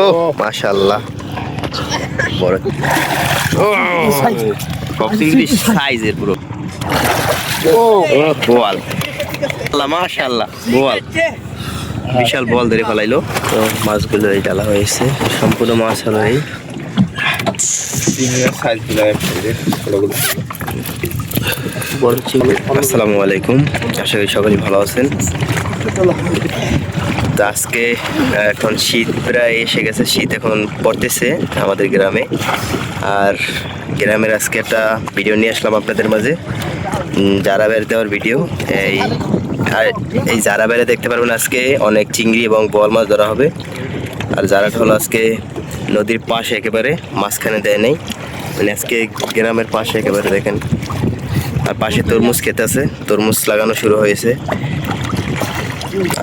ও মাশাআল্লাহ। বড়। ও সব সাইজের পুরো। ও বোয়াল। আল্লাহ মাশাআল্লাহ বোয়াল। বিশাল বল ধরে ফেলাইলো। তো মাছগুলো এই ডালা হয়েছে সম্পূর্ণ মাছ হলো এই। আসসালামু আলাইকুম। আশা করি সকলেই ভালো আছেন। তো আজকে এখন শীত প্রায় এসে গেছে, শীত এখন পড়তেছে আমাদের গ্রামে। আর গ্রামের আজকে একটা ভিডিও নিয়ে আসলাম আপনাদের মাঝে। জারা বেড়ে দেওয়ার ভিডিও, এই, আর এই জারা বেড়ে দেখতে পারবেন আজকে, অনেক চিংড়ি এবং বল মাছ ধরা হবে। আর জারাটা হলো আজকে নদীর পাশে একেবারে, মাঝখানে দেয় নেই। মানে আজকে গ্রামের পাশে একেবারে দেখেন। আর পাশে তরমুজ খেতে আছে, তরমুজ লাগানো শুরু হয়েছে।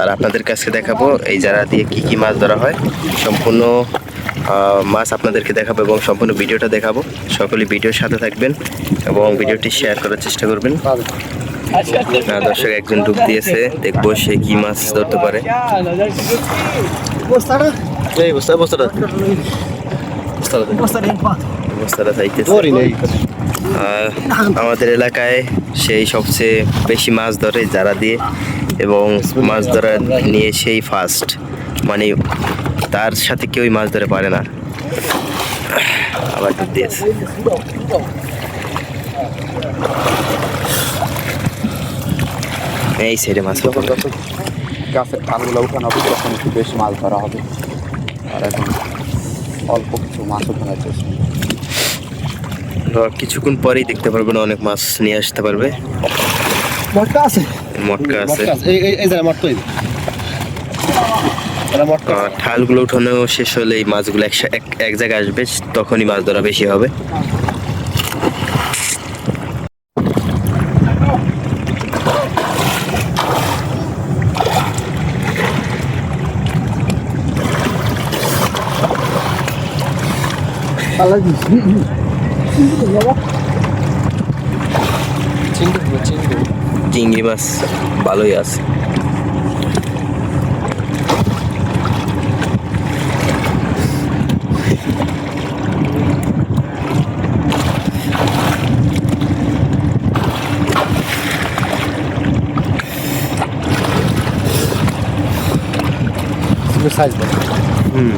আর আপনাদের কাছে দেখাবো এই যারা দিয়ে কি কি মাছ ধরা হয়। সম্পূর্ণ মাছ আপনাদেরকে দেখাবো এবং সম্পূর্ণ ভিডিওটা দেখাবো। সকলে ভিডিওর সাথে থাকবেন এবং ভিডিওটি শেয়ার করার চেষ্টা করবেন। দর্শক একজন ডুব দিয়েছে দেখব সে কি মাছ ধরতে পারে। আমাদের এলাকায় সেই সবচেয়ে বেশি মাছ ধরে যারা দিয়ে। এবং মাছ ধরা নিয়ে সেই ফার্স্ট মানে তার সাথে কেউই মাছ ধরে পারে না। আবার ডুব দিয়েছে। এই সাইডে মাছ যখন যখন গাছের খালগুলো উঠানো হবে তখন একটু বেশি মাছ ধরা হবে। আর এখন অল্প কিছু মাছ ওঠানো চেষ্টা। কিছুক্ষণ পরেই দেখতে পারবেন অনেক মাছ নিয়ে আসতে পারবে। আছে। মটকা আছে। এই মটকা। ঠালগুলো উঠানো শেষ হলে এই মাছগুলো এক এক জায়গায় আসবে তখনই মাছ ধরা বেশি হবে। চিংড়ি মাছ ভালোই আছে। সাইজ হুম।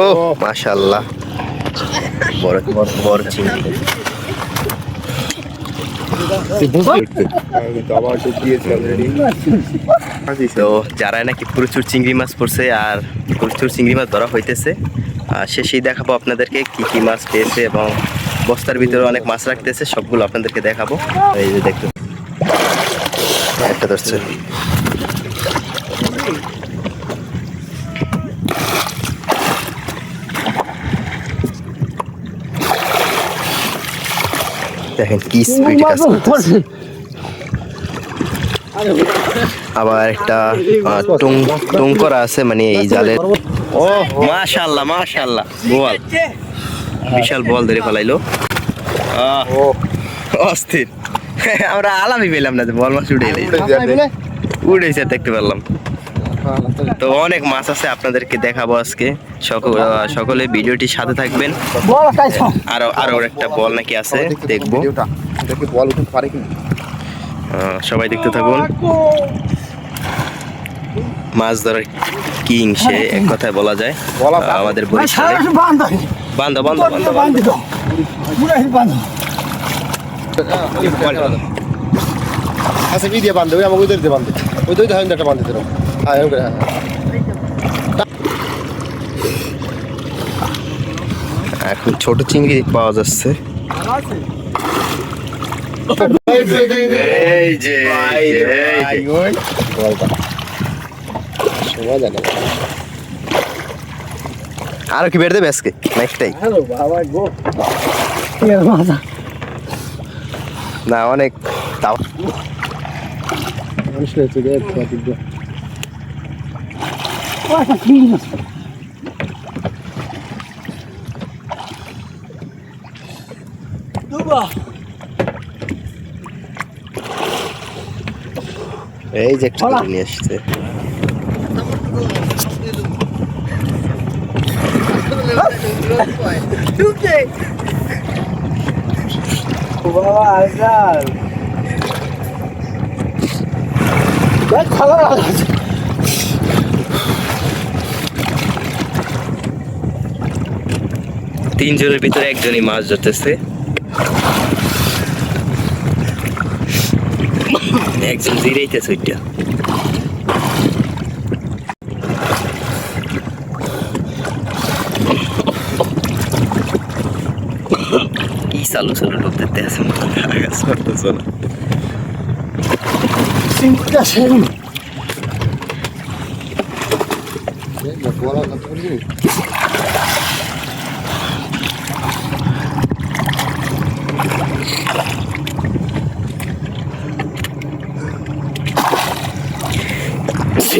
ও মাশাআল্লাহ। বড় বড় চিংড়ি তো যারা নাকি প্রচুর চিংড়ি মাছ পড়ছে আর প্রচুর চিংড়ি মাছ ধরা হইতেছে আর শেষেই দেখাবো আপনাদেরকে কি কি মাছ পেয়েছে এবং বস্তার ভিতরে অনেক মাছ রাখতেছে সবগুলো আপনাদেরকে দেখাবো। এই যে দেখতে একটা ধরছে। দেখেন কি স্পিড কাজ করতেছে আবার একটা টং টং করা আছে মানে এই জালের। ও মাশাআল্লাহ মাশাআল্লাহ। বল। বিশাল বল ধরে ফেলাইলো। আহ, অস্থির। আমরা আলামই পেলাম না যে বল মাছ উঠে উঠেছে দেখতে পারলাম। তো অনেক মাছ আছে আপনাদেরকে দেখাবো আজকে। সকল সকলে ভিডিওটি সাথে থাকবেন। আরও আরও একটা বল নাকি আছে দেখব। বল উঠতে পারে কি সবাই দেখতে থাকুন। মাছ ধরার কিং সে এক কথায় বলা যায়। আমাদের বরিশালে। বান্ধব বান্ধব বান্ধব আচ্ছা কি দিয়ে বান্ধে ওই আমাকে ওই দিয়ে বান্ধে ওই দুই ধান একটা বান্ধে দিল হ্যাঁ এরকম করে এখন ছোট চিংড়ি পাওয়া যাচ্ছে। এই যে আরও কি বের দেবে আজকে? নেক্সটাই না অনেক। তাও মানুষ রয়েছে রে এই যে একটা ধরে নিয়ে আসছে বাবা আজাল দেখ খালা তিনজনের ভিতরে একজনই মাছ ধরতেছে। একজন জিরাইতেছে ওইটা। কি চালু চালু বলি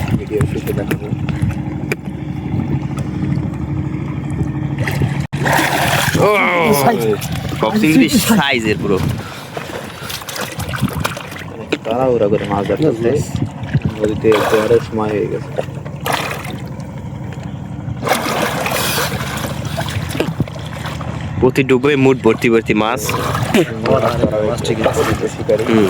শুতে দেখাবো। বক্সিং সাইজের পুরো তাড়াহুড়া করে মাছ ধরতেছে নদীতে জোয়ারের সময় হয়ে গেছে। প্রতি ডুবে মুট ভর্তি ভর্তি মাছ। মাছ ঠিক আছে শিকারি হুম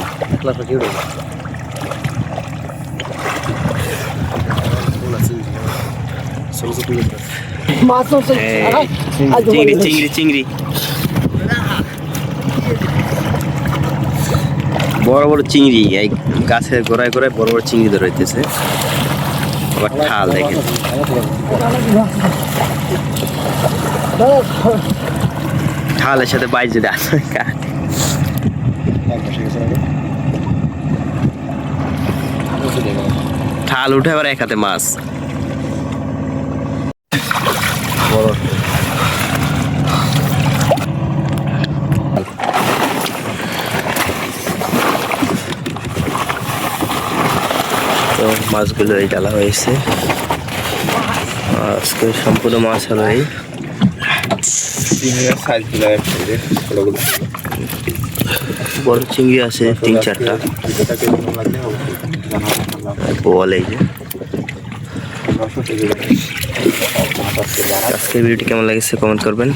বড় বড় চিংড়ি, এই গাছের গোড়ায় গোড়ায় বড় বড় চিংড়ি ধরে আবার ঠাল দেখে ঠালের সাথে বাইর যদি আসে। ঠাল উঠে আবার এক হাতে মাছ। তো মাছগুলো এই ডালা হয়েছে। আজকে সম্পূর্ণ মাছ হলো এই বড় চিংড়ি আছে তিন চারটা। বল এই যে দর্শক এই যে মাছ আজকে ভিডিওটি কেমন লাগছে কমেন্ট করবেন।